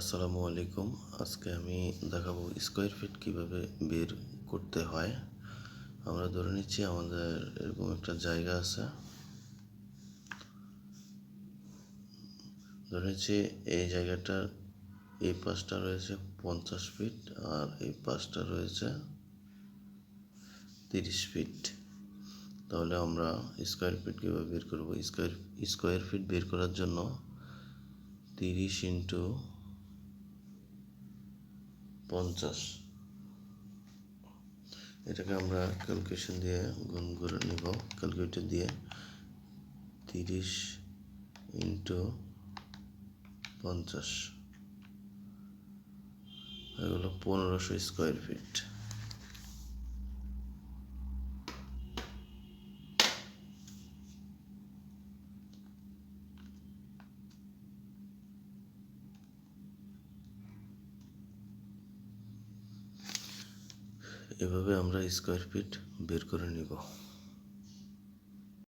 আসসালামু আলাইকুম। আজকে আমি দেখাবো স্কোয়ার ফিট কীভাবে বের করতে হয়। আমরা ধরে নিচ্ছি আমাদের এরকম একটা জায়গা আছে। ধরে নিচ্ছি এই জায়গাটার এই পাশটা রয়েছে পঞ্চাশ ফিট আর এই পাশটা রয়েছে তিরিশ ফিট তাহলে আমরা স্কোয়ার ফিট কীভাবে বের করব? স্কোয়ার স্কোয়ার ফিট বের করার জন্য তিরিশ ইন্টু পঞ্চাশ। এটাকে আমরা ক্যালকুলেশন দিয়ে গুণ করে নেব। ক্যালকুলেটর দিয়ে তিরিশ ইন্টু পঞ্চাশ। এগুলো পনেরোশো স্কোয়ার ফিট এভাবে আমরা স্কোয়ার ফিট বের করে নিব।